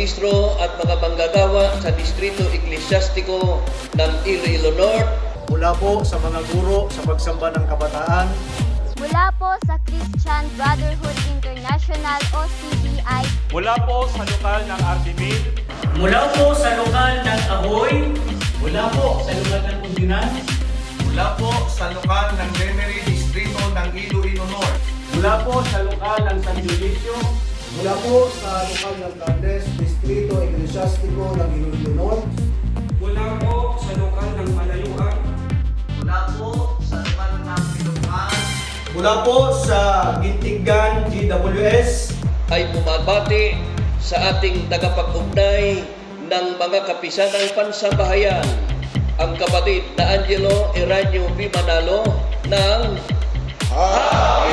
ministro at mga manggagawa sa Distrito Eklesyastiko ng Iloilo North. Mula po sa mga guro sa pagsamba ng kabataan, Mula po sa Christian Brotherhood International o CBI, Mula po sa lokal ng Ardimil, Mula po sa lokal ng Ahoy, mula po sa lugar ng Kundinan, Mula po sa lokal ng Memory Distrito ng Iloilo North. mula po sa lokal ng San Dionisio, mula po sa lokal ng Candes, Distrito Eklesyastiko ng Iloilo North, Mula po sa lokal ng Malayuan, Mula po sa lokal ng Ilocos. mula po sa Gintigan GWS, ay bumabati sa ating tagapag-ugnay ng mga kapisanang pansambahayan, ang kapatid na Angelo Eranio P. Manalo ng Happy